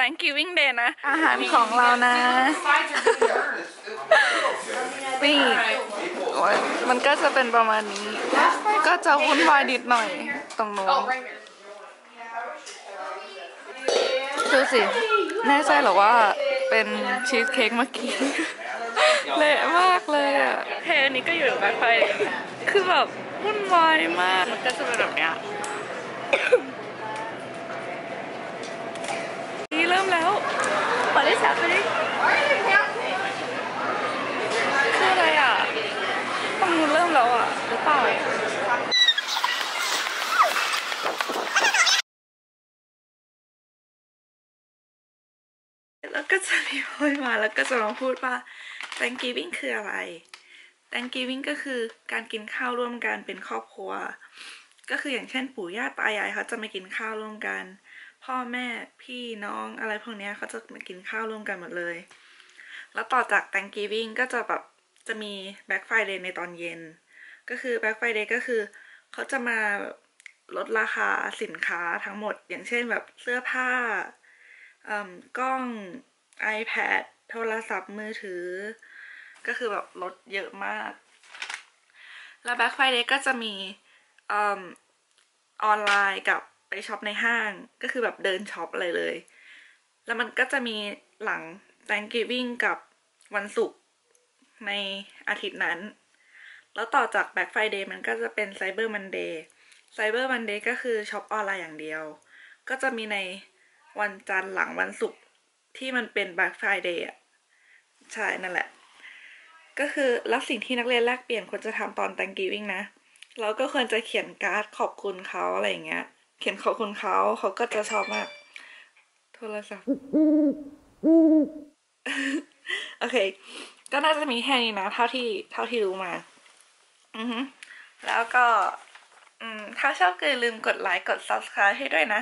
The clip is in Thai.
Thanksgiving Day นะ อาหารของเรานะ นี่โอ๊ยมันก็จะเป็นประมาณนี้ ก็จะวุ่นวายนิดหน่อยตรงนู้นดูสิ แน่ใจเหรอว่าเป็นชีสเค้กเมื่อกี้ เละมากเลยอะเทอันนี้ก็อยู่กับแบ็คไฟคือแบบวุ่นวายมาก มันก็จะเป็นแบบเนี้ย นี่เริ่มแล้ว What is happening คืออะไรอะต้องนู้นเริ่มแล้วอะหรือเปล่าแล้วก็จะมีคนมาแล้วก็จะมาพูดว่า Thanksgiving คืออะไร Thanksgiving ก็คือการกินข้าวร่วมกันเป็นครอบครัว ก็คืออย่างเช่นปู่ย่าตายายเขาจะมากินข้าวร่วมกัน พ่อแม่พี่น้องอะไรพวกนี้เขาจะมากินข้าวร่วมกันหมดเลย แล้วต่อจาก Thanksgiving ก็จะแบบจะมี Black Friday ในตอนเย็น ก็คือ Black Friday ก็คือเขาจะมาลดราคาสินค้าทั้งหมด อย่างเช่นแบบเสื้อผ้าอมกล้อง iPad โทรศัพท์มือถือ ก็คือแบบลดเยอะมาก แล้ว Black Friday ก็จะมีอมออนไลน์กับ ช็อปในห้างก็คือแบบเดินช็อปอะไรเลย แล้วมันก็จะมีหลัง Thanksgiving กับวันศุกร์ในอาทิตย์นั้น แล้วต่อจาก Black Friday มันก็จะเป็น Cyber Monday Cyber Monday ก็คือช็อปออนไลน์อย่างเดียว ก็จะมีในวันจันทร์หลังวันศุกร์ที่มันเป็น Black Friday อะใช่นั่นแหละ ก็คือแล้วสิ่งที่นักเรียนแลกเปลี่ยนควรจะทำตอน Thanksgiving นะเราก็ควรจะเขียนการ์ดขอบคุณเขาอะไรอย่างเงี้ย เขียนขอบคุณเขาเขาก็จะชอบมาก โทรศัพท์โอเค ก็น่าจะมีแค่นี้นะเท่าที่เท่าที่รู้มา อือฮึแล้วก็ อืม ถ้าชอบก็อย่าลืมกดไลค์กด subscribe ให้ด้วยนะ